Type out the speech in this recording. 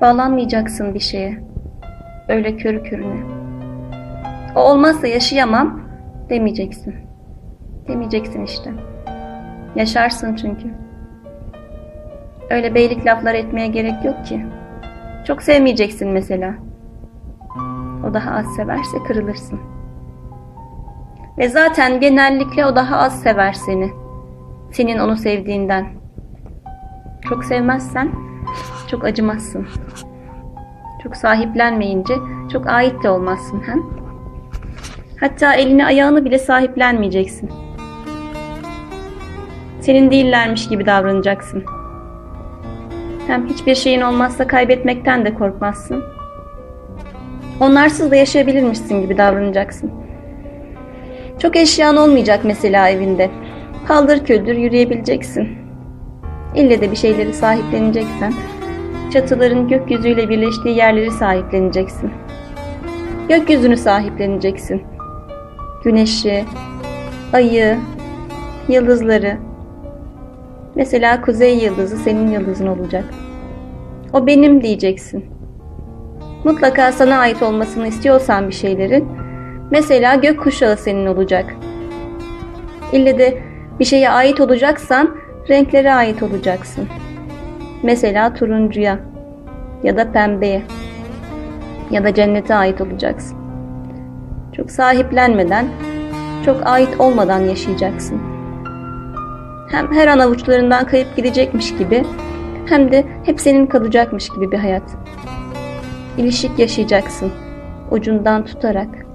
Bağlanmayacaksın bir şeye. Öyle körü körüne. O olmazsa yaşayamam demeyeceksin. Demeyeceksin işte. Yaşarsın çünkü. Öyle beylik laflar etmeye gerek yok ki. Çok sevmeyeceksin mesela. O daha az severse kırılırsın. Ve zaten genellikle o daha az sever seni. Senin onu sevdiğinden. Çok sevmezsen çok acımazsın. Çok sahiplenmeyince çok ait de olmazsın hem. Hatta elini ayağını bile sahiplenmeyeceksin. Senin değillermiş gibi davranacaksın. Hem hiçbir şeyin olmazsa kaybetmekten de korkmazsın. Onlarsız da yaşayabilirmişsin gibi davranacaksın. Çok eşyan olmayacak mesela evinde. Paldır küldür yürüyebileceksin. İlle de bir şeyleri sahipleneceksen, çatıların gökyüzüyle birleştiği yerleri sahipleneceksin. Gökyüzünü sahipleneceksin. Güneşi, ayı, yıldızları. Mesela kuzey yıldızı senin yıldızın olacak. O benim diyeceksin. Mutlaka sana ait olmasını istiyorsan bir şeylerin, mesela gökkuşağı senin olacak. İlle de bir şeye ait olacaksan renklere ait olacaksın. Mesela turuncuya ya da pembeye ya da cennete ait olacaksın. Çok sahiplenmeden, çok ait olmadan yaşayacaksın. Hem her an avuçlarından kayıp gidecekmiş gibi hem de hep senin kalacakmış gibi bir hayat. İlişik yaşayacaksın ucundan tutarak.